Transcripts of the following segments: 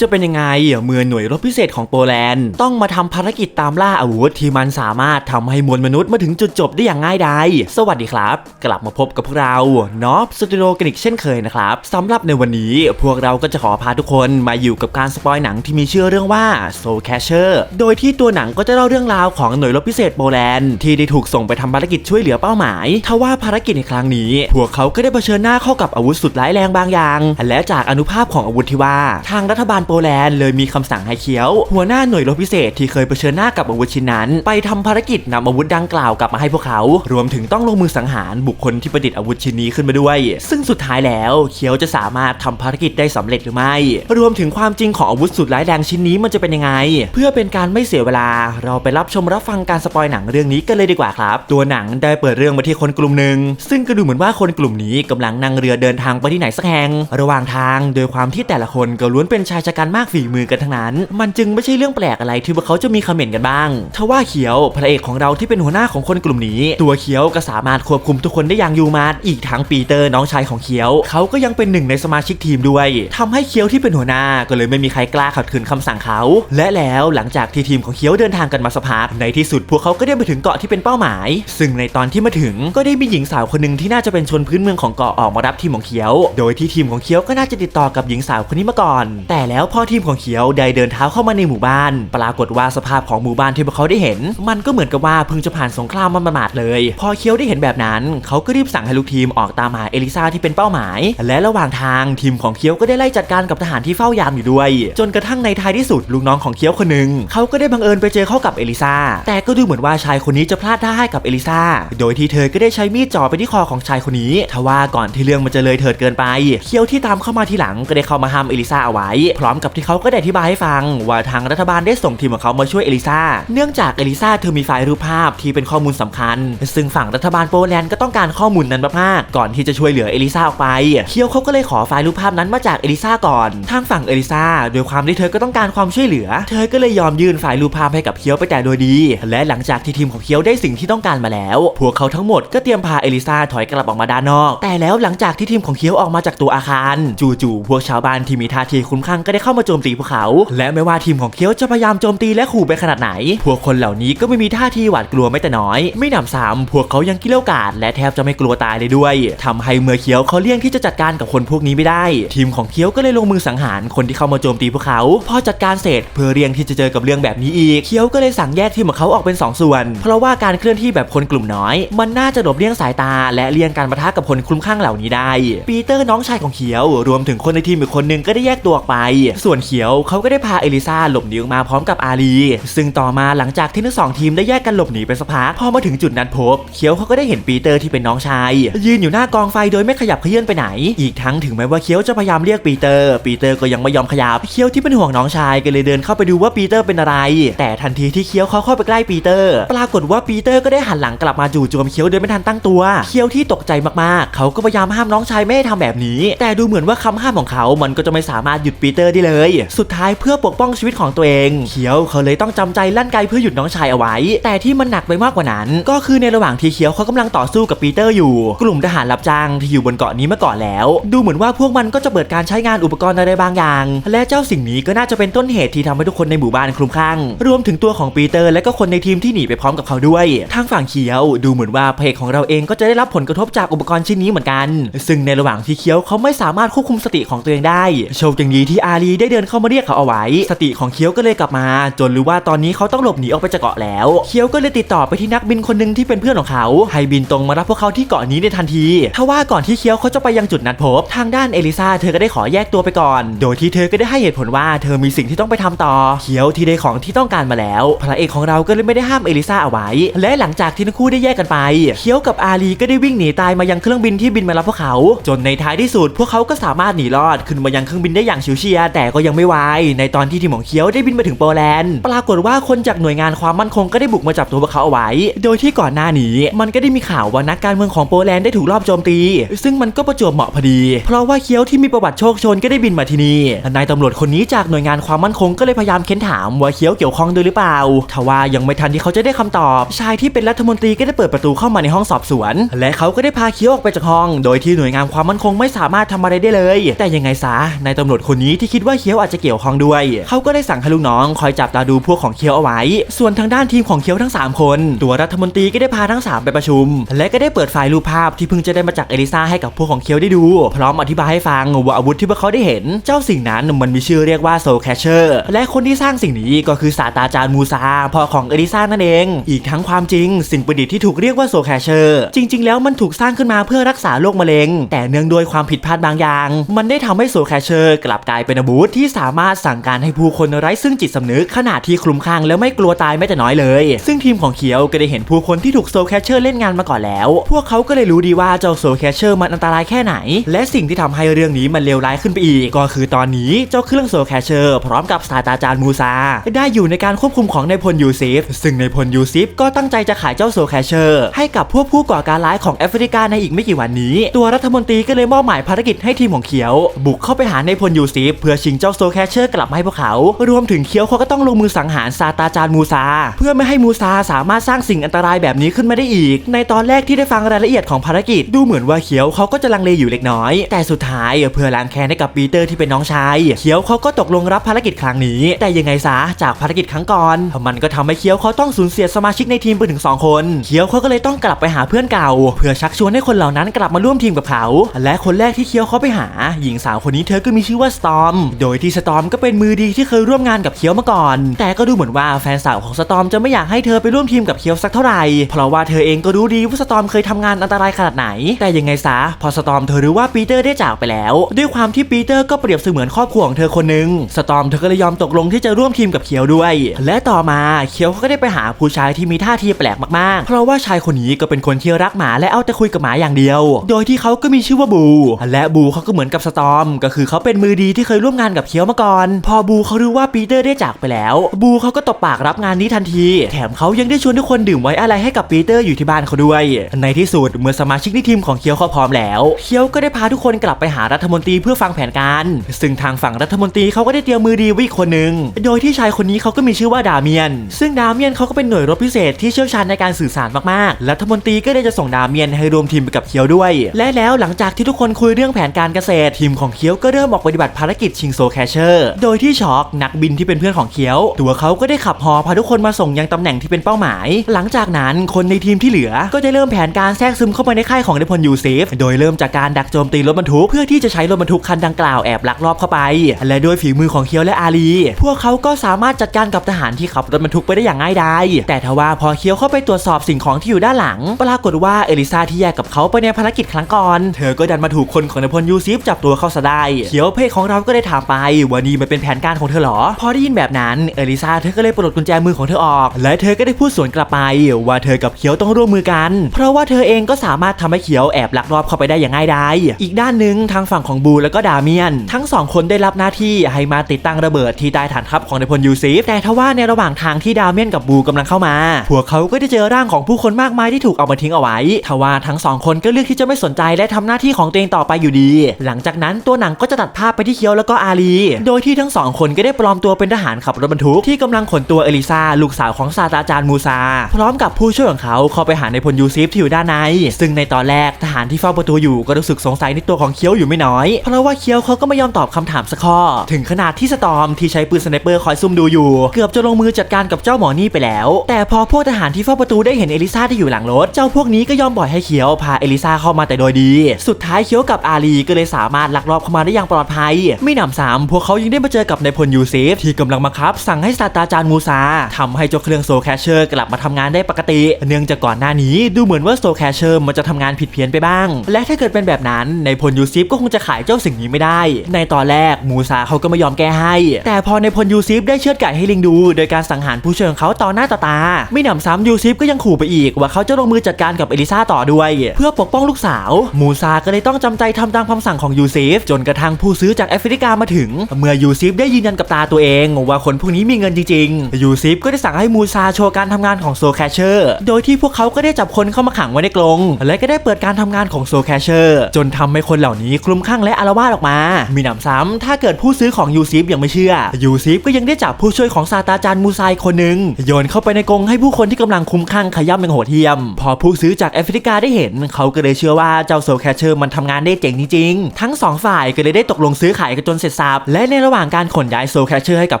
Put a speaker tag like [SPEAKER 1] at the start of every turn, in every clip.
[SPEAKER 1] จะเป็นยังไงเมื่อหน่วยรบพิเศษของโปแลนด์ต้องมาทำภารกิจตามล่าอาวุธที่มันสามารถทำให้มวลมนุษย์มาถึงจุดจบได้อย่างง่ายดายสวัสดีครับ กลับมาพบกับพวกเรานอฟสตูดิโอกันอีกเช่นเคยนะครับสำหรับในวันนี้พวกเราก็จะขอพาทุกคนมาอยู่กับการสปอยหนังที่มีชื่อเรื่องว่า Soul Catcher โดยที่ตัวหนังก็จะเล่าเรื่องราวของหน่วยรบพิเศษโปแลนด์ที่ได้ถูกส่งไปทำภารกิจช่วยเหลือเป้าหมายทว่าภารกิจในครั้งนี้ พวกเขาก็ได้เผชิญหน้าเข้ากับอาวุธสุดร้ายแรงบางอย่าง และจากอนุภาพของอาวุธที่ว่า ทางรัฐบาลโปแลนด์เลยมีคำสั่งให้เคียว หัวหน้าหน่วยรบพิเศษที่เคยเผชิญหน้ากับอาวุธชิ้นนั้น ไปทำภารกิจนำอาวุธดังกล่าวกลับมาให้พวกเขา รวมถึงต้องลงมือสังหารบุคคลที่ประดิษฐ์อาวุธชิ้นนี้ขึ้นมาด้วย ซึ่งสุดท้ายแล้วเคียวจะสามารถทำภารกิจได้สำเร็จหรือไม่ รวมถึงความจริงของอาวุธสุดร้ายแรงชิ้นนี้มันจะเป็นยังไง เพื่อเป็นการไม่เสียเวลา เราไปรับชมรับฟังการสปอยหนังเรื่องนี้กันเลยดีกว่าครับ ตัวหนังได้เปิดเรื่องมาที่คนกลุ่มหนึ่งซึ่งก็ดูเหมือนว่าคนกลุ่มนี้กำลังนั่งเรือเดินทางไปที่ไหนสักแห่งระหว่างทาง โดยความที่แต่ละคนก็ล้วนเป็นชายชะกันมากฝีมือกันทั้งนั้น มันจึงไม่ใช่เรื่องแปลกอะไรที่พวกเขาจะมีคอมเมนต์กันบ้างทว่าเขียวพระเอกของเราที่เป็นหัวหน้าของคนกลุ่มนี้ ตัวเขียวก็สามารถควบคุมทุกคนได้อย่างยูมาดอีกทั้งปีเตอร์น้องชายของเขียว เขาก็ยังเป็นหนึ่งในสมาชิกทีมด้วยทำให้เขียวที่เป็นหัวหน้าก็เลยไม่มีใครกล้าขัดขืนคำสั่งเขา และแล้วหลังจากที่ทีมของเขียวเดินทางกันมาสักพักในที่สุดพวกเขาก็ได้มาถึงเกาะที่เป็นเป้าหมาย ซึ่งในตอนที่มาถึงก็ได้มีหญิงสาวคนหนึ่งที่น่าจะเป็นชนพื้นเมืองของเกาะออกมารับทีมของเขียว โดยที่ทีมของเขียวก็น่าจะติดต่อกับหญิงสาวคนนี้มาก่อน แต่แล้วล้วพอทีมของเขียวได้เดินเท้าเข้ามาในหมู่บ้าน ปรากฏว่าสภาพของหมู่บ้านที่พวกเขาได้เห็น มันก็เหมือนกับว่าเพิ่งจะผ่านสงครามมันมาหมาดเลย พอเคียวได้เห็นแบบนั้น เขาก็รีบสั่งให้ลูกทีมออกตามหาเอลิซาที่เป็นเป้าหมาย และระหว่างทางทีมของเคียวก็ได้ไล่จัดการกับทหารที่เฝ้ายามอยู่ด้วย จนกระทั่งในท้ายที่สุดลูกน้องของเคียวคนหนึ่งเขาก็ได้บังเอิญไปเจอเข้ากับเอลิซาแต่ก็ดูเหมือนว่าชายคนนี้จะพลาดท่าให้กับเอลิซาโดยที่เธอก็ได้ใช้มีดจ่อไปที่คอของชายคนนี้ทว่าก่อนที่เรื่องมันจะเลยเถิดเกินไป เคียวที่ตามเข้ามาทีหลังก็ได้เข้ามาห้ามเอลิซาเอาไว้พร้อมกับที่เขาก็ได้อธิบายให้ฟัง ว่าทางรัฐบาลได้ส่งทีมของเขามาช่วยเอลิซาเนื่องจากเอลิซาเธอมีไฟล์รูปภาพที่เป็นข้อมูลสำคัญ ซึ่งฝั่งรัฐบาลโปแลนด์ก็ต้องการข้อมูลนั้นมากๆก่อนที่จะช่วยเหลือเอลิซาออกไป เคียวเขาก็เลยขอไฟล์รูปภาพนั้นมาจากเอลิซาก่อน ทางฝั่งเอลิซาโดยความที่เธอก็ต้องการความช่วยเหลือ เธอก็เลยยอมยื่นไฟล์รูปภาพให้กับเคียวไปแต่โดยดี และหลังจากที่ทีมของเคียวได้สิ่งที่ต้องการมาแล้ว พวกเขาทั้งหมดก็เตรียมพาเอลิซาถอยกลับออกมาด้านนอก แต่แล้วหลังจากที่ทีมของเคียวออกมาจากตัวอาคาร จู่ๆพวกชาวบ้านที่มีท่าทีคุ้มข้างก็ได้เข้ามาโจมตีพวกเขา และไม่ว่าทีมของเคียวจะพยายามโจมตีและขู่ไปขนาดไหน พวกคนเหล่านี้ก็ไม่มีท่าทีหวาดกลัวไม่แต่น้อย ไม่หนำซ้ำพวกเขายังกิเลวกาดและแทบจะไม่กลัวตายเลยด้วยทำให้เมื่อเคียวเขาเลี่ยงที่จะจัดการกับคนพวกนี้ไม่ได้ ทีมของเคียวก็เลยลงมือสังหารคนที่เข้ามาโจมตีพวกเขาพอจัดการเสร็จเพื่อเลี่ยงที่จะเจอกับเรื่องแบบนี้อีกเคียวก็เลยสั่งแยกทีมของเขาออกเป็นสองส่วน เพราะว่าการเคลื่อนที่แบบคนกลุ่มน้อย มันน่าจะหลบเลี่ยงสายตา และเลี่ยงการประทะกับคนคลุ้มคลั่งเหล่านี้ได้ ปีเตอร์น้องชายของเขียว รวมถึงคนในทีมอีกคนนึงก็ได้แยกตัวออกไปส่วนเขียวเขาก็ได้พาเอลิซาหลบหนีออกมาพร้อมกับอาลีซึ่งต่อมาหลังจากที่ทั้งสองทีมได้แยกกันหลบหนีไปสักพักพอมาถึงจุดนั้นพบ เขียวเขาก็ได้เห็นปีเตอร์ที่เป็นน้องชาย ยืนอยู่หน้ากองไฟโดยไม่ขยับเขยื่อนไปไหน อีกทั้งถึงแม้ว่าเคียวจะพยายามเรียกปีเตอร์ ปีเตอร์ก็ยังไม่ยอมขยับเคียวที่เป็นห่วงน้องชายก็เลยเดินเข้าไปดูว่าปีเตอร์เป็นอะไร แต่ทันทีที่เคียวเขาเข้าไปใกล้ปีเตอร์ ปรากฏว่าปีเตอร์ก็ได้หันหลังกลับมาจู่โจมเคียวโดยไม่ทันตั้งตัวเคียวที่ตกใจมากๆ เขาก็พยายามห้ามน้องชายไม่ให้ทำแบบนี้ แต่ดูเหมือนว่าคำห้ามของเขา มันก็จะไม่สามารถหยุดปีเตอร์ได้เลย สุดท้ายเพื่อปกป้องชีวิตของตัวเองเคียวเขาเลยต้องจำใจลั่นไกเพื่อหยุดน้องชายเอาไว้ แต่ที่มันหนักไปมากกว่านั้น ก็คือในระหว่างที่เคียวเขากำลังต่อสู้กับปีเตอร์อยู่ กลุ่มทหารรับจ้างที่อยู่บนเกาะนี้มาก่อนแล้ว ดูเหมือนว่าพวกมันก็จะเปิดการใช้งานอุปกรณ์อะไรบางอย่าง และเจ้าสิ่งนี้ก็น่าจะเป็นต้นเหตุที่ทำให้ทุกคนในหมู่บ้านคลุมคลั่งรวมถึงตัวของปีเตอร์และก็คนในทีมที่หนีไปพร้อมกับเขาด้วย ทางฝั่งเคียวดูเหมือนว่าเพจของเราเองก็จะได้รับผลกระทบจากอุปกรณ์ชิ้นนี้เหมือนกัน ซึ่งในระหว่างที่เคียวเขาไม่สามารถควบคุมสติของตัวเองได้โชคดีที่อาลีได้เดินเข้ามาเรียกเขาเอาไว้ สติของเคียวก็เลยกลับมา จนรู้ว่าตอนนี้เขาต้องหลบหนีออกไปจากเกาะแล้ว เคียวก็เลยติดต่อไปที่นักบินคนหนึ่งที่เป็นเพื่อนของเขาให้บินตรงมารับพวกเขาที่เกาะนี้ในทันทีทว่าก่อนที่เคียวเขาจะไปยังจุดนัดพบ ทางด้านเอลิซาเธอก็ได้ขอแยกตัวไปก่อน โดยที่เธอก็ได้ให้เหตุผลว่าเธอมีสิ่งที่ต้องไปทำต่อ เคียวที่ได้ของที่ต้องการมาแล้ว พระเอกของเราก็เลยไม่ได้ห้ามเอลิซาเอาไว้ และหลังจากที่ทั้งคู่ได้แยกกันไป เคียวกับอาลีก็ได้วิ่งหนีตายมายังเครื่องบินที่บินมารับพวกเขา จนในท้ายที่สุดพวกเขาก็สามารถหนีรอดขึ้นมายังเครื่องบินได้อย่างชิวเชียร์แต่ก็ยังไม่วายในตอนที่ทีมของเคียวได้บินมาถึงโปแลนด์ปรากฏว่าคนจากหน่วยงานความมั่นคงก็ได้บุกมาจับตัวพวกเขาเอาไว้ โดยที่ก่อนหน้านี้มันก็ได้มีข่าวว่านักการเมืองของโปแลนด์ได้ถูกลอบโจมตี ซึ่งมันก็ประจวบเหมาะพอดี เพราะว่าเคียวที่มีประวัติโชคชนก็ได้บินมาที่นี่นายตำรวจคนนี้จากหน่วยงานความมั่นคงก็เลยพยายามเค้นถามว่าเคียวเกี่ยวข้องด้วยหรือเปล่าทว่ายังไม่ทันที่เขาจะได้คำตอบ ชายที่เป็นรัฐมนตรีก็ได้เปิดประตูเข้ามาในห้องสอบสวน และเขาก็ได้พาเคียวออกไปจากห้อง โดยที่หน่วยงานความมั่นคงไม่สามารถทำอะไรได้เลย แต่ยังไงซะนายตำรวจคนนี้ที่คิดว่าเคียวอาจจะเกี่ยวข้องด้วย เขาก็ได้สั่งให้ลูกน้องคอยจับตาดูพวกของเคียวเอาไว้ ส่วนทางด้านทีมของเคียวทั้ง 3 คน ตัวรัฐมนตรีก็ได้พาทั้ง 3 ไปประชุม และก็ได้เปิดไฟล์รูปภาพที่เพิ่งจะได้มาจากเอลิซาให้กับพวกของเคียวได้ดู พร้อมอธิบายให้ฟังว่าอาวุธที่พวกเขาได้เห็น เจ้าสิ่งนั้นมันมีชื่อเรียกว่าโซแคชเชอร์และคนที่สร้างสิ่งนี้ก็คือศาสตราจารย์มูซาพ่อของเอลิซานั่นเอง อีกทั้งความจริง สิ่งประดิษฐ์ที่ถูกเรียกว่าโซแคชเชอร์จริง ๆ แล้วมันถูกสร้างขึ้นมาเพื่อรักษาโรคมะเร็ง แต่เนื่องด้วยความผิดพลาดบางอย่าง มันได้ทำให้โซแคชเชอร์กลับกลายเป็นอาวุธที่สามารถสั่งการให้ผู้คนไร้ซึ่งจิตสำนึกขณะที่คลุมคลั่งแล้วไม่กลัวตายแม้แต่น้อยเลย ซึ่งทีมของเขียวก็ได้เห็นผู้คนที่ถูกโซแคชเชอร์เล่นงานมาก่อนแล้ว พวกเขาก็เลยรู้ดีว่าเจ้าโซแคชเชอร์มันอันตรายแค่ไหน และสิ่งที่ทำให้เรื่องนี้มันเลวร้ายขึ้นไปอีก ก็คือตอนนี้เจ้าเครื่องโซแคชเชอร์พร้อมกับศาสตราจารย์มูซาได้อยู่ในการควบคุมของนายพลยูซิฟซึ่งนายพลยูซิฟก็ตั้งใจจะขายเจ้าโซแคชเชอร์ให้กับพวกผู้ก่อการร้ายของแอฟริกาในอีกไม่กี่วันนี้ ตัวรัฐมนตรีก็เลยมอบหมายภารกิจให้ทีมของเขียว บุกเข้าไปหานายพลยูซิฟเพื่อชิงเจ้าโซแคชเชอร์กลับมาให้พวกเขา รวมถึงเขียวเขาก็ต้องลงมือสังหารซาตาจารมูซา เพื่อไม่ให้มูซาสามารถสร้างสิ่งอันตรายแบบนี้ขึ้นมาได้อีก ในตอนแรกที่ได้ฟังรายละเอียดของภารกิจดูเหมือนว่าเขียวเขาก็จะลังเลอยู่เล็กน้อย แต่สุดท้ายเพื่อล้างแค้นให้กับปีเตอร์ที่เป็นน้องชายเขียวเขาก็ตกลงรับภารกิจครั้งนี้ แต่ยังไงซะจากภารกิจครั้งก่อนมันก็ทำให้เขียวเขาต้องสูญเสียสมาชิกในทีมไปถึง 2 คนเขียวเขาก็เลยต้องกลับไปหาเพื่อนเก่า เพื่อชักชวนให้คนเหล่านั้นกลับมาร่วมทีมกับเขา และคนแรกที่เขียวเขาไปหา หญิงสาวคนนี้เธอก็มีชื่อว่าสตอมโดยที่สตอมก็เป็นมือดีที่เคยร่วมงานกับเขียวมาก่อน แต่ก็ดูเหมือนว่าแฟนสาวของสตอมจะไม่อยากให้เธอไปร่วมทีมกับเขียวสักเท่าไหร่ เพราะว่าเธอเองก็รู้ดีว่าสตอมเคยทำงานอันตรายขนาดไหน แต่ยังไงซะพอสตอมเธอรู้ว่าปีเตอร์ได้จากไปแล้ว ด้วยความที่ปีเตอร์ก็เปรียบเสมือนครอบครัวของเธอคนหนึ่งสตอมเธอก็เลยยอมตกลงที่จะร่วมทีมกับเขียวด้วย และต่อมาเขียวเขาก็ได้ไปหาผู้ชายที่มีท่าทีแปลกมากๆ เพราะว่าชายคนนี้ก็เป็นคนที่รักหมาและเอาแต่คุยกับหมาอย่างเดียว โดยที่เขาก็มีชื่อว่าบู และบูเขาก็เหมือนกับสตอม ก็คือเขาเป็นมือดีที่เคยร่วมงานกับเขียวมาก่อน พอบูเขารู้ว่าปีเตอร์ได้จากไปแล้ว บูเขาก็ตบปากรับงานนี้ทันที แถมเขายังได้ชวนทุกคนดื่มไว้อะไรให้กับปีเตอร์อยู่ที่บ้านเขาด้วย ในที่สุดเมื่อสมาชิกในทีมของเคียวเขาพร้อมแล้วเคียวก็ได้พาทุกคนกลับไปหารัฐมนตรีเพื่อฟังแผนการ ซึ่งทางฝั่งรัฐมนตรีเขาก็ได้เตรียมมือดีไว้อีกคนหนึ่งโดยที่ชายคนนี้เขาก็มีชื่อว่าดาเมียน ซึ่งดาเมียนเขาก็เป็นหน่วยรบพิเศษที่เชี่ยวชาญในการสื่อสารมากๆ รัฐมนตรีก็ได้จะส่งดาเมียนให้รวมทีมไปกับเคียวด้วย และแล้วหลังจากที่ทุกคนคุยเรื่องแผนการเกษตรทีมของเคียวก็เริ่มออกปฏิบัติภารกิจชิงโซแคชเชอร์ โดยที่ช็อกนักบินที่เป็นเพื่อนของเคียว ตัวเขาก็ได้ขับฮอพาทุกคนมาส่งยังตำแหน่งที่เป็นเป้าหมาย หลังจากนั้นคนในทีมที่เหลือ ก็ได้เริ่มแผนการแทรกซึมเข้าไปในค่ายของนายพลยูเซฟ โดยเริ่มจากการดักโจมตีรถบรรทุกเพื่อที่จะใช้รถบรรทุกคันดังกล่าวแอบลักลอบเข้าไป และด้วยฝีมือของเคียวและอาลี พวกเขาก็สามารถจัดการกับทหารที่ขับรถบรรทุกไปได้อย่างง่ายดายแต่ทว่าพอเคียวเข้าไปตรวจสอบสิ่งของที่อยู่ด้านหลัง ปรากฏว่าเอลิซาที่แยกกับเขาไปในภารกิจครั้งก่อน เธอก็ดันมาถูกคนของนายพลยูซิฟจับตัวเข้าซะได้ เคียวเพศของเราก็ได้ถามไป ว่านี่มันเป็นแผนการของเธอเหรอ พอได้ยินแบบนั้นเอลิซาเธอก็เลยปลดกุญแจมือของเธอออก และเธอก็ได้พูดสวนกลับไป ว่าเธอกับเคียวต้องร่วมมือกัน เพราะว่าเธอเองก็สามารถทำให้เคียวแอบลักลอบเข้าไปได้อย่างง่ายดายอีกด้านหนึ่งทางฝั่งของบูแล้วก็ดาเมียน ทั้งสองคนได้รับหน้าที่ให้มาติดตั้งระเบิดที่ใต้ฐานทัพของนายพลยูซิฟแต่ทว่าในระหว่างทางที่ดาเมียนกับบูกำลังเข้ามา พวกเขาก็ได้เจอร่างของผู้คนมากมายที่ถูกเอามาทิ้งเอาไว้ทว่าทั้งสองคนก็เลือกที่จะไม่สนใจและทำหน้าที่ของตัวเองต่อไปอยู่ดี หลังจากนั้นตัวหนังก็จะตัดภาพไปที่เคียวแล้วก็อาลี โดยที่ทั้งสองคนก็ได้ปลอมตัวเป็นทหารขับรถบรรทุกที่กำลังขนตัวเอลิซาลูกสาวของศาสตราจารย์มูซา พร้อมกับผู้ช่วยของเขาเข้าไปหาในพลยูซิฟที่อยู่ด้านใน ซึ่งในตอนแรกทหารที่เฝ้าประตูอยู่ก็รู้สึกสงสัยในตัวของเคียวอยู่ไม่น้อย เพราะว่าเคียวเขาก็ไม่ยอมตอบคำถามสักข้อ ถึงขนาดที่สตอมที่ใช้ปืนสไนเปอร์คอยซุ่มดูอยู่ เกือบจะลงมือจัดการกับเจ้าหมอนี่ไปแล้ว แต่พอพวกทหารที่เฝ้าประตูได้เห็นเอลิซาที่อยู่หลังรถ เจ้าพวกนี้ก็ยอมปล่อยให้เคียวพาเอลิซาเข้ามาแต่โดยดี สุดท้ายเคียวกับอาลีก็เลยสามารถลักลอบเข้ามาได้อย่างปลอดภัย ไม่นำซ้ำพวกเขายังได้มาเจอกับนายพลยูเซฟที่กำลังบังคับสั่งให้ศาสตราจารย์มูซาทำให้เจ้าเครื่องโซแคชเชอร์กลับมาทำงานได้ปกติ เนื่องจากก่อนหน้านี้ดูเหมือนว่าโซแคชเชอร์มันจะทำงานผิดเพี้ยนไปบ้าง และถ้าเกิดเป็นแบบนั้นนายพลยูซิฟก็คงจะขายเจ้าสิ่งนี้ไม่ได้ ในตอนแรกมูซาเขาก็ไม่ยอมแก้ให้ แต่พอนายพลยูซิฟได้เชือดไก่ให้ลิงดู โดยการสังหารผู้เช่ยของเขาต่อหน้าต่อตา ไม่หนำซ้ำยูซิฟก็ยังขู่ไปอีกว่าเขาจะลงมือจัดการกับเอลิซาต่อด้วย เพื่อปกป้องลูกสาว มูซาก็เลยต้องจำใจทำตามคำสั่งของยูซิฟจนกระทั่งผู้ซื้อจากแอฟริกามาถึง เมื่อยูซิฟได้ยืนยันกับตาตัวเองว่าคนพวกนี้มีเงินจริงๆยูซิฟก็ได้สั่งให้มูซาโชว์การทำงานของโซแคชเชอร์โดยที่พวกเขาก็ได้จับคนเข้ามาขังไว้ในกรงและก็ได้เปิดการทำงานของโซแคชเชอร์จนทำให้คนเหล่านี้คลุ้มคลั่งและอารวาสออกมา มีหนำซ้ำถ้าเกิดผู้ซื้อของยูซิฟยังไม่เชื่อยูซิฟก็ยังได้จับผู้ช่วยของซาตาจารย์มูซายคนหนึ่งโยนเข้าไปในกรงให้ผู้คนที่กำลังคลุ้มคลั่งขย้ำอย่างโหดเหี้ยม พอผู้ซื้อจากแอฟริกาได้เห็น เขาก็เลยเชื่อว่าเจ้าโซแคชเชอร์มันทำงานได้เจ๋งจริงๆทั้งสองฝ่ายก็เลยได้ตกลงซื้อขายกันจนเสร็จสับและในระหว่างการขนย้ายโซแคชเชอร์ให้กับ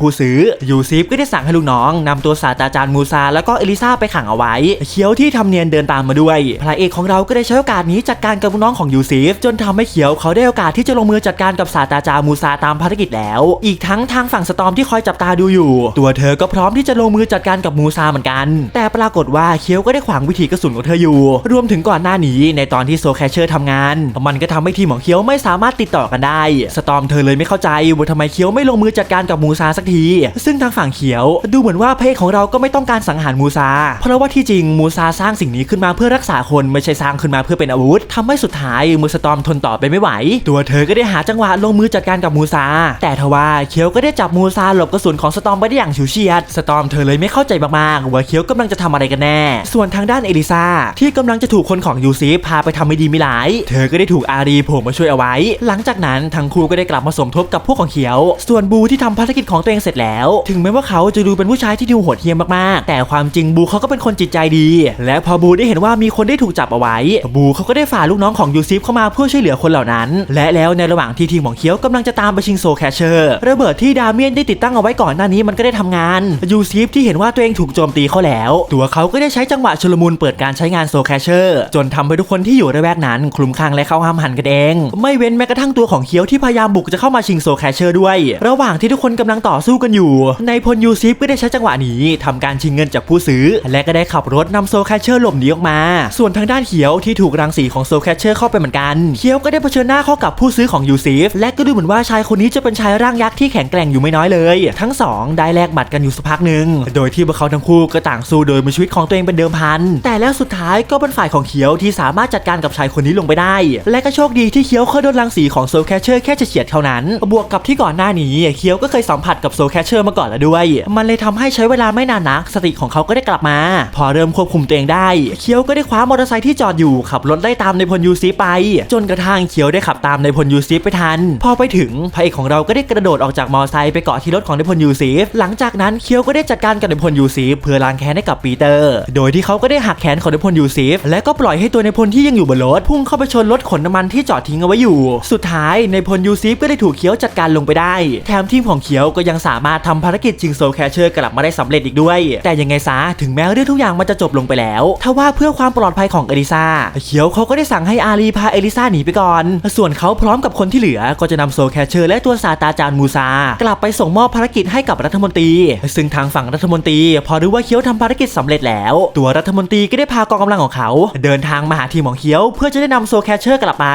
[SPEAKER 1] ผู้ซื้อยูซิฟก็ได้สั่งให้ลูกน้องนำตัวศาสตราจารย์มูซาแล้วก็เอลิซาไปขังเอาไว้เคียวที่ทำเนียนเดินตามมาด้วยพระเอกของเราก็ได้ใช้โอกาสนี้จัดการกับลูกน้องของยูซิฟจนทำให้เคียวเขาได้โอกาสที่จะลงมือจัดการกับศาสตราจารย์มูซาตามภารกิจแล้ว อีกทั้งทางฝั่งสตอมที่คอยจับตาดูอยู่ ตัวเธอก็พร้อมที่จะลงมือจัดการกับมูซาเหมือนกัน แต่ปรากฏว่าเคียวก็ได้ขวางวิธีกระสุนของเธออยู่ รวมถึงก่อนหน้านี้ในตอนที่โซแคชเชอร์ทำงาน มันก็ทำให้ทีมของเคียวไม่สามารถติดต่อกันได้ สตอมเธอเลยไม่เข้าใจว่าทำไมเคียวไม่ลงมือจัดการกับมูซาสักที ซึ่งทางฝั่งเขียว ดูเหมือนว่าพระเอกของเราก็ไม่ต้องการสังหารมูซา เพราะว่าที่จริงมูซาสร้างสิ่งนี้ขึ้นมาเพื่อรักษาคนไม่ใช่สร้างขึ้นมาเพื่อเป็นอาวุธทำให้สุดท้ายมือสตอมทนต่อไปไม่ไหว ตัวเธอก็ได้หาจังหวะลงมือจัดการกับมูซา แต่ทว่าเคียวก็ได้จับมูซาหลบกระสุนของสตอมไปได้อย่างฉิวเฉียด สตอมเธอเลยไม่เข้าใจมากๆว่าเคียวกำลังจะทำอะไรกันแน่ ส่วนทางด้านเอลิซาที่กำลังจะถูกคนของยูซีพาไปทำไม่ดีไม่ร้าย เธอก็ได้ถูกอารีโผล่มาช่วยเอาไว้ หลังจากนั้นทั้งคู่ก็ได้กลับมาสมทบกับพวกของเขียว ส่วนบูที่ทำภารกิจของตัวเองเสร็จแล้ว ถึงแม้ว่าเขาจะดูเป็นผู้ชายที่ดูโหดเหี้ยมมากๆ แต่ความจริงบูเขาก็เป็นคนจิตใจดี และพอบูได้เห็นว่ามีคนได้ถูกจับเอาไว้ บูเขาก็ได้ฝ่าลูกน้องของยูซีฟเข้ามาเพื่อช่วยเหลือคนเหล่านั้น และแล้วในระหว่างที่ทีมของเขียวกำลังจะตามไปชิงโซแคชเชอร์ระเบิดที่ดาเมียนได้ติดตั้งเอาไว้ก่อนหน้านี้มันก็ได้ทำงานยูซีฟที่เห็นว่าตัวเองถูกโจมตีเขาแล้ว ตัวเขาก็ได้ใช้จังหวะชุลมุนเปิดการใช้งานโซแคชเชอร์จนทำให้ทุกคนที่อยู่ระแวกนั้นคลุมคลั่งและเข้าห้ามหันกันเอง ไม่เว้นแม้กระทั่งตัวของเคียวที่พยายามบุกจะเข้ามาชิงโซแคชเชอร์ด้วย ระหว่างที่ทุกคนกำลังต่อสู้กันอยู่ ในพลยูซีฟก็ได้ใช้จังหวะนี้ทำการชิงเงินจากผู้ซื้อ และก็ได้ขับรถนำโซแคชเชอร์หลบหนีออกมา ส่วนทางด้านเขียวที่ถูกรังสีของโซแคชเชอร์เข้าไปเหมือนกันเคียวก็ได้เผชิญหน้าเข้ากับผู้ซื้อของยูซีฟและก็ดูเหมือนว่าชายคนนี้จะเป็นชายร่างยักษ์ที่แข็งแกร่งอยู่ไม่น้อยเลย ทั้งสองได้แลกหมัดกันอยู่สักพักหนึ่งโดยที่พวกเขาทั้งคู่ก็ต่างสู้โดยมีชีวิตของตัวเองเป็นเดิมพัน แต่แล้วสุดท้ายก็เป็นฝ่ายของเขียวที่สามารถจัดการกับชายคนนี้ลงไปได้ และก็โชคดีที่เคียวเคยโดนรังสีของโซแคชเชอร์แค่เฉียดเท่านั้นบวกกับที่ก่อนหน้านี้เคียวก็เคยสัมผัสกับโซแคชเชอร์มาก่อนแล้วด้วย มันเลยทำให้ใช้เวลาไม่นานนักสติของเขาก็ได้กลับมา พอเริ่มควบคุมตัวเองได้เคียวก็ได้คว้ามอเตอร์ไซค์ที่จอดอยู่ขับรถไล่ตามในพลยูซีไป จนกระทั่งเคียวได้ขับตามในพลยูซีไปทัน พอไปถึงพระเอกของเราก็ได้กระโดดออกจากมอเตอร์ไซค์ไปเกาะที่รถของในพลยูซีหลังจากนั้นเคียวก็ได้จัดการกับในพลยูซีเพื่อล้างแค้นให้กับปีเตอร์ โดยที่เขาก็ได้หักแขนของในพลยูซีฟและก็ปล่อยให้ตัวในพลที่ยังอยู่บนรถพุ่งเข้าไปชนรถขนน้ำมันที่จอดทิ้งเอาไว้อยู่ สุดท้ายในพลยูซีฟก็ได้ถูกเคียวจัดการลงไปได้ แถมทีมของเคียวก็ยังสามารถทำภารกิจชิงโซลแคชเชอร์กลับมาได้สำเร็จอีกด้วย แต่ยังไงซะถึงแม้เรื่องทุกอย่างมันจะจบลงไปแล้วทว่าเพื่อความปลอดภัยของเอลิซาเคียวเขาก็ได้สั่งให้อาลีพาเอลิซาหนีไปก่อน ส่วนเขาพร้อมกับคนที่เหลือก็จะนำโซลแคชเชอร์และตัวซาตาจารย์มูซากลับไปส่งมอบภารกิจให้กับรัฐมนตรี ซึ่งทางฝั่งรัฐมนตรี พอรู้ว่าเคียวทำภารกิจสำเร็จแล้ว ตัวรัฐมนตรีก็ได้พากองกำลังของเขา เดินทางมาหาทีมของเคียว เพื่อจะได้นำโซลแคชเชอร์กลับไป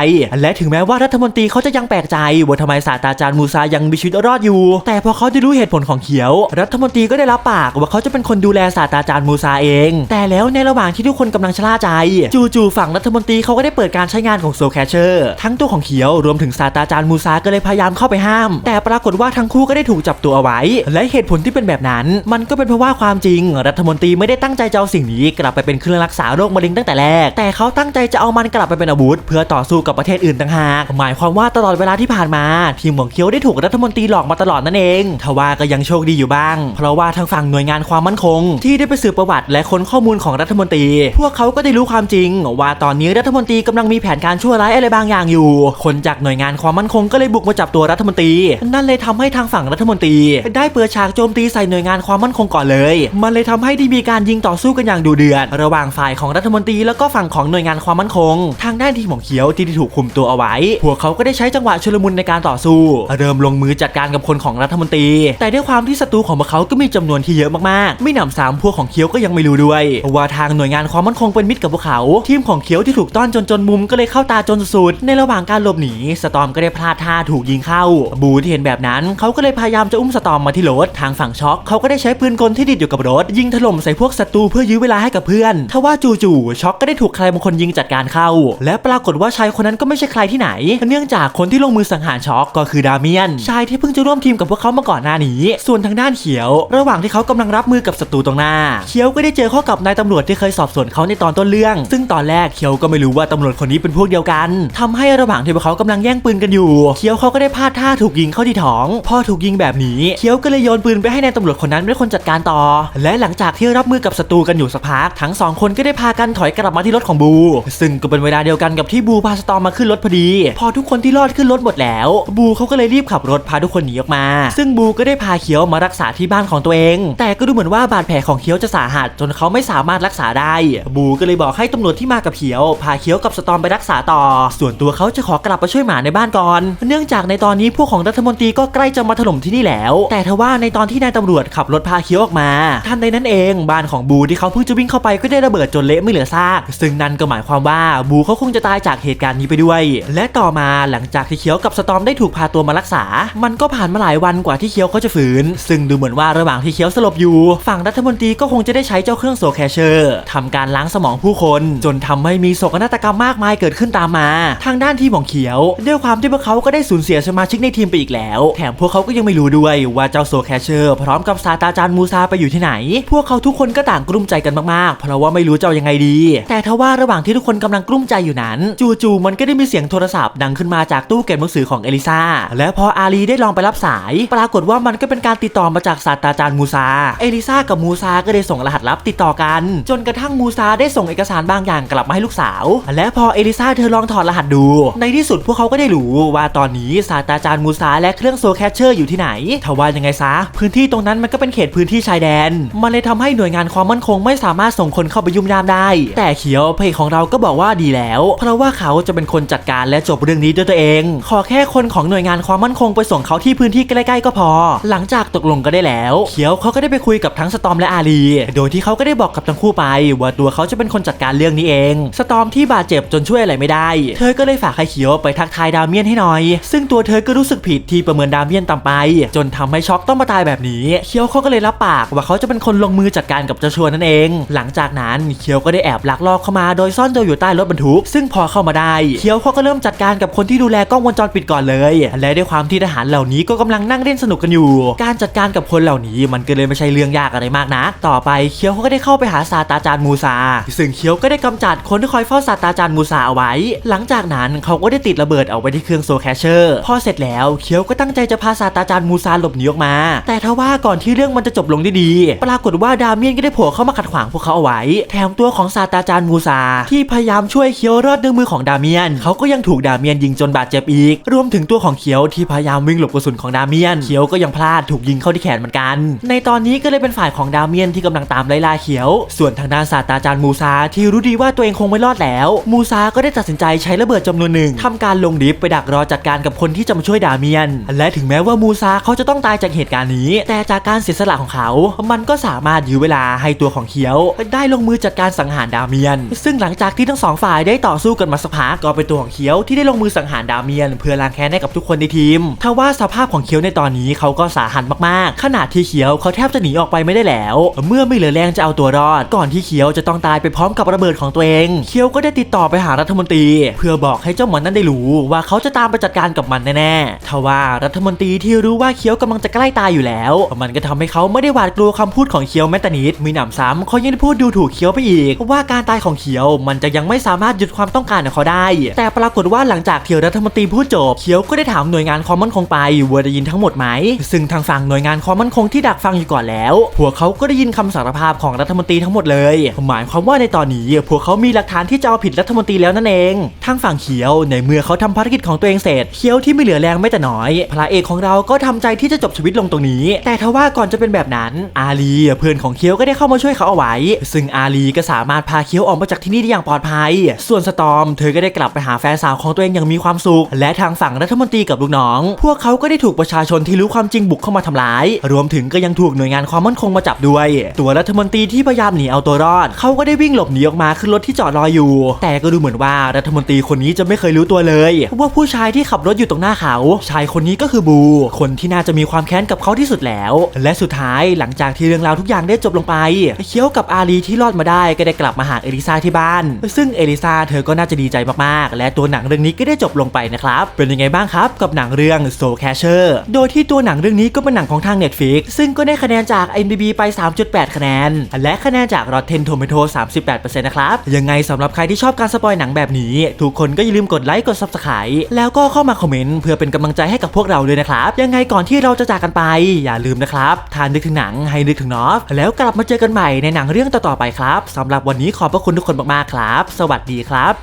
[SPEAKER 1] และถึงแม้ว่ารัฐมนตรีเขาจะยังแปลกใจว่าทำไมศาตราจารย์มูซายังมีชีวิตรอดอยู่ แต่พอเขาได้รู้เหตุผลของเขียว รัฐมนตรีก็ได้รับปากว่าเขาจะเป็นคนดูแลศาสตราจารย์มูซาเอง แต่แล้วในระหว่างที่ทุกคนกำลังชะล่าใจ จู่ๆฝั่งรัฐมนตรีเขาก็ได้เปิดการใช้งานของโซลแคชเชอร์ทั้งตัวของเขียวรวมถึงศาสตราจารย์มูซาก็เลยพยายามเข้าไปห้าม แต่ปรากฏว่าทั้งคู่ก็ได้ถูกจับตัวเอาไว้ และเหตุผลที่เป็นแบบนั้น มันก็เป็นเพราะว่าความจริง รัฐมนตรีไม่ได้ตั้งใจจะเอาสิ่งนี้กลับไปเป็นเครื่องรักษาโรคมะเร็งตั้งแต่แรก แต่เขาตั้งใจจะเอามันกลับไปเป็นอาวุธ เพื่อต่อสู้กับประเทศอื่นต่างหาก หมายความว่าตลอดเวลาที่ผ่านมาทีมของเคียวได้ถูกรัฐมนตรีหลอกมาตลอดนั่นเองทว่าก็ยังโชคดีอยู่บ้าง เพราะว่าทางฝั่งหน่วยงานความมั่นคง ที่ได้ไปสืบประวัติและค้นข้อมูลของรัฐมนตรี พวกเขาก็ได้รู้ความจริง ว่าตอนนี้รัฐมนตรีกำลังมีแผนการชั่วร้ายอะไรบางอย่างอยู่ คนจากหน่วยงานความมั่นคงก็เลยบุกมาจับตัวรัฐมนตรี นั่นเลยทำให้ทางฝั่งรัฐมนตรี ได้เปิดฉากโจมตีใส่หน่วยงานความมั่นคงก่อนเลย มันเลยทำให้ได้มีการยิงต่อสู้กันอย่างดุเดือดระหว่างฝ่ายของรัฐมนตรีแล้วก็ฝั่งของหน่วยงานความมั่นคง ทางด้านทีมองเขียวที่ได้ถูกคุมตัวเอาไว้ พวกเขาก็ได้ใช้จังหวะชุลมุนในการต่อสู้เริ่มลงมือจัดการกับคนของรัฐมนตรี แต่ด้วยความที่ศัตรูของพวกเขาก็มีจำนวนที่เยอะมากๆ ไม่หนำซ้ำพวกของเขียวก็ยังไม่รู้ด้วย ว่าทางหน่วยงานความมั่นคงเป็นมิตรกับพวกเขา ทีมของเขียวที่ถูกต้อนจนจนมุมก็เลยเข้าตาจนสุดๆในระหว่างการหลบหนีสตอมก็ได้พลาดท่าถูกยิงเข้า บูที่เห็นแบบนั้นเขาก็เลยพยายามจะอุ้มสตอมมาที่รถทางฝั่งช็อกเขาก็ได้ใช้ปืนกลที่ติดอยู่กับรถ ยิงถล่มใส่พวกศัตรูเพื่อยื้อเวลาให้กับเพื่อนทว่าจู่ๆช็อกก็ได้ถูกใครบางคนยิงจัดการเข้า และปรากฏว่าชายคนนั้นก็ไม่ใช่ใครที่ไหน เนื่องจากคนที่ลงมือสังหารช็อกก็คอดาเมียนชายที่เพิ่งจะร่วมทีมกับพวกเขามาก่อนหน้านี้ ส่วนทางด้านเขียว ระหว่างที่เขากำลังรับมือกับศัตรูตรงหน้า เขียวก็ได้เจอเข้ากับนายตำรวจที่เคยสอบสวนเขาในตอนต้นเรื่อง ซึ่งตอนแรกเขียวก็ไม่รู้ว่าตำรวจคนนี้เป็นพวกเดียวกันทำให้ระหว่างที่พวกเขากำลังแย่งปืนกันอยู่ เขียวเขาก็ได้พลาดท่าถูกยิงเข้าที่ท้อง พอถูกยิงแบบนี้ เขียวก็เลยโยนปืนไปให้นายตำรวจคนนั้นเป็นคนจัดการต่อ และหลังจากที่รับมือกับศัตรูกันอยู่สักพักทั้งสองคนก็ได้พากันถอยกลับมาที่รถของบู ซึ่งก็เป็นเวลาเดียวกันกับที่บูพาสตอมมาขึ้นรถพอดี พอทุกคนที่รอดขึ้นรถหมดแล้ว บูเขาเขาก็เลยรีบขับรถพาทุกคนหนีออกมา ซึ่งบูก็ได้พาเคียวมารักษาที่บ้านของตัวเอง แต่ก็ดูเหมือนว่าบาดแผลของเคียวจะสาหัสจนเขาไม่สามารถรักษาได้ บูก็เลยบอกให้ตำรวจที่มากับเคียว พาเคียวกับสตอมไปรักษาต่อ ส่วนตัวเขาจะขอกลับไปช่วยหมาในบ้านก่อน เนื่องจากในตอนนี้พวกของรัฐมนตรีก็ใกล้จะมาถล่มที่นี่แล้ว แต่ทว่าในตอนที่นายตำรวจขับรถพาเคียวออกมาทันใดนั้นเองบ้านของบูที่เขาเพิ่งจะวิ่งเข้าไปก็ได้ระเบิดจนเละไม่เหลือซาก ซึ่งนั่นก็หมายความว่าบูเขาคงจะตายจากเหตุการณ์นี้ไปด้วย และต่อมาหลังจากที่เคียวกับสตอมได้ถูกพาตัวมารักษา มันก็ผ่านมาหลายวันกว่าที่เคียวเขาจะฟื้นซึ่งดูเหมือนว่าระหว่างที่เคียวสลบอยู่ ฝั่งรัฐมนตรีก็คงจะได้ใช้เจ้าเครื่องโซแคชเชอร์ทำการล้างสมองผู้คน จนทำให้มีโศกนาฏกรรมมากมายเกิดขึ้นตามมา ทางด้านทีมของเขียว ด้วยความที่พวกเขาก็ได้สูญเสียสมาชิกในทีมไปอีกแล้ว แถมพวกเขาก็ยังไม่รู้ด้วยว่าเจ้าโซแคชเชอร์พร้อมกับศาตาจารย์มูซาไปอยู่ที่ไหน พวกเขาทุกคนก็ต่างกลุ้มใจกันมากๆ เพราะว่าไม่รู้จะเอายังไงดี แต่ทว่าระหว่างที่ทุกคนกำลังกลุ้มใจอยู่นั้น จู่ๆมันก็ได้มีเสียงโทรศัพท์ดังขึ้นมาจากตู้เก็บหนังสือของเอลิซาและพออาลีได้ลองไปรับสาย ปรากฏว่ามันก็เป็นการติดต่อมาจากศาสตราจารย์มูซา เอลิซากับมูซาก็ได้ส่งรหัสลับติดต่อกัน จนกระทั่งมูซาได้ส่งเอกสารบางอย่างกลับมาให้ลูกสาว และพอเอลิซาเธอลองถอดรหัสดู ในที่สุดพวกเขาก็ได้รู้ว่าตอนนี้ศาสตราจารย์มูซาและเครื่องโซแคชเชอร์อยู่ที่ไหนทว่ายังไงซะ พื้นที่ตรงนั้นมันก็เป็นเขตพื้นที่ชายแดน มันเลยทำให้หน่วยงานความมั่นคงไม่สามารถส่งคนเข้าไปยุ่มยามได้ แต่เขียวเพจของเราก็บอกว่าดีแล้ว เพราะว่าเขาจะเป็นคนจัดการและจบเรื่องนี้ด้วยตัวเอง ขอแค่คนของหน่วยงานความมั่นคงไปส่งเขาที่พื้นที่ใกล้ๆก็พอ หลังจากตกลงก็ได้แล้ว เขียวเขาก็ได้ไปคุยกับทั้งสตอมและอาลีโดยที่เขาก็ได้บอกกับทั้งคู่ไป ว่าตัวเขาจะเป็นคนจัดการเรื่องนี้เอง สตอมที่บาดเจ็บจนช่วยอะไรไม่ได้ เธอก็เลยฝากให้เขียวไปทักทายดามเมียนให้หน่อย ซึ่งตัวเธอก็รู้สึกผิดที่ประเมินดามเมียนต่ำไป จนทำให้ช็อกต้องมาตายแบบนี้เคียวเขาก็เลยรับปากว่าเขาจะเป็นคนลงมือจัดการกับเจ้าชวนนั่นเอง หลังจากนั้นเคียวก็ได้แอบลักลอบเข้ามาโดยซ่อนตัวอยู่ใต้รถบรรทุก ซึ่งพอเข้ามาได้เคียวเขาก็เริ่มจัดการกับคนที่ดูแลกล้องวงจรปิดก่อนเลยและด้วยความที่ทหารเหล่านี้ก็กำลังนั่งเล่นสนุกกันอยู่ การจัดการกับคนเหล่านี้มันก็เลยไม่ใช่เรื่องยากอะไรมากนะต่อไปเคียวเขาก็ได้เข้าไปหาศาสตราจารย์มูซา ซึ่งเคียวก็ได้กำจัดคนที่คอยเฝ้าศาสตราจารย์มูซาเอาไว้ หลังจากนั้นเขาก็ได้ติดระเบิดเอาไว้ที่เครื่องโซแคชเชอร์พอเสร็จแล้วเคียวก็ตั้งใจจะพาศาสตราจารย์มูซาหลบหนีออกมา แต่ทว่าก่อนที่เรื่องมันจะจบลงได้ดี ปรากฏว่าดาเมียนก็ได้โผล่เข้ามาขัดขวางพวกเขาเอาไว้ แถมตัวของศาสตราจารย์มูซา ที่พยายามช่วยเคียวรอดด้วยมือของดาเมียน เขาก็ยังถูกดาเมียนยิงจนบาดเจ็บอีก รวมถึงตัวของเคียวที่พยายามวิ่งหลบกระสุนของดาเมียนเคียวก็ยังพลาดถูกยิงเข้าที่แขนเหมือนกัน ในตอนนี้ก็เลยเป็นฝ่ายของดาเมียนที่กำลังตามไล่ล่าเคียว ส่วนทางด้านศาสตราจารย์มูซาที่รู้ดีว่าตัวเองคงไม่รอดแล้ว มูซาก็ได้ตัดสินใจใช้ระเบิดจำนวนหนึ่งทำการลงดิฟไปดักรอจัดการกับคนที่จะมาช่วยดาเมียน และถึงแม้ว่ามูซาเขาจะต้องตายจากเหตุการณ์นี้ แต่จากการเสียสละของเขา มันก็สามารถยื้อเวลาให้ตัวของเคียว ได้ลงมือจัดการสังหารดาเมียน ซึ่งหลังจากที่ทั้งสองฝ่ายได้ต่อสู้กันมาสักพักก็เป็นตัวของเคียวที่ได้ลงมือสังหารดาเมียน เพื่อล้างแค้นให้กับทุกคนในทีมทว่าสภาพของเคียวในตอนนี้เขาก็สาหัสมากๆ ขนาดที่เคียวเขาแทบจะหนีออกไปไม่ได้แล้ว เมื่อไม่เหลือแรงจะเอาตัวรอด ก่อนที่เคียวจะต้องตายไปพร้อมกับระเบิดของตัวเองเคียวก็ได้ติดต่อไปหารัฐมนตรี เพื่อบอกให้เจ้าหมอนั้นได้รู้ว่าเขาจะตามไปจัดการกับมันแน่ๆทว่ารัฐมนตรีที่รู้ว่าเคียวกำลังจะใกล้ตายอยู่แล้ว มันก็ทำให้เขาไม่ได้หวาดกลัวคำพูดของเคียวแม้แต่นิดมีหนำซ้ำเขายังได้พูดดูถูกเคียวไปอีก ว่าการตายของเคียวมันจะยังไม่สามารถหยุดความต้องการของเขาได้ แต่ปรากฏว่าหลังจากที่รัฐมนตรีพูดจบเคียวก็ได้ถามหน่วยงานความมั่นคงไปว่าได้ยินทั้งหมดไหม ซึ่งทางฝั่งหน่วยงานความมั่นคงที่ดักฟังอยู่ก่อนแล้ว พวกเขาก็ได้ยินคำสารภาพของรัฐมนตรีทั้งหมดเลย หมายความว่าในตอนนี้พวกเขามีหลักฐานที่จะเอาผิดรัฐมนตรีแล้วนั่นเอง ทางฝั่งเขียวในเมื่อเขาทำภารกิจของตัวเองเสร็จเขียวที่ไม่เหลือแรงไม่แต่น้อย พระเอกของเราก็ทำใจที่จะจบชีวิตลงตรงนี้ แต่ทว่าก่อนจะเป็นแบบนั้น อาลีเพื่อนของเคียวก็ได้เข้ามาช่วยเขาเอาไว้ ซึ่งอาลีก็สามารถพาเคียวออกมาจากที่นี่ได้อย่างปลอดภัย ส่วนสตอมเธอก็ได้กลับไปหาแฟนสาวของตัวเองอย่างมีความสุข และทางฝั่งรัฐมนตรีกับลูกน้อง พวกเขาก็ได้ถูกประชาชนที่รู้ความจริงบุกเข้ามาทำร้าย รวมถึงก็ยังถูกหน่วยงานความมั่นคงมาจับด้วย ตัวรัฐมนตรีที่พยายามหนีเอาตัวรอด เขาก็ได้วิ่งหลบหนีออกมาขึ้นรถที่จอดรออยู่ แต่ก็ดูเหมือนว่ารัฐมนตรีคนนี้จะไม่เคยรู้ตัวเลย ว่าผู้ชายที่ขับรถอยู่ตรงหน้าเขา ชายคนนี้ก็คือบู คนที่น่าจะมีความแค้นกับเขาที่สุดแล้ว และสุดท้ายหลังจากที่เรื่องราวทุกอย่างได้จบลงไป เคียวกับอาลีที่รอดมาได้ก็ได้กลับมาหาเอลิซาที่บ้าน ซึ่งเอลิซาเธอก็น่าจะดีใจมากๆ และตัวหนังเรื่องนี้ก็ได้จบลงไปนะครับ เป็นยังไงบ้างครับกับหนังเรื่อง Soul Catcher โดยที่ตัวหนังเรื่องนี้ก็เป็นหนังของทาง Netflix ซึ่งก็ได้คะแนนจาก IMDb ไป 3.8 คะแนน และคะแนนจาก Rotten Tomato 38%นะครับ ยังไงสำหรับใครที่ชอบการสปอยหนังแบบนี้ ทุกคนก็อย่าลืมกดไลค์กด Subscribe แล้วก็เข้ามาคอมเมนต์เพื่อเป็นกำลังใจให้กับพวกเราด้วยนะครับ ยังไงก่อนที่เราจะจากกันไป อย่าลืมนะครับทานนึกถึงหนังให้นึกถึงนอฟแล้วกลับมาเจอกันใหม่ในหนังเรื่องต่อๆไปครับสำหรับวันนี้ขอบพระคุณทุกคนมากๆครับ สวัสดีครับ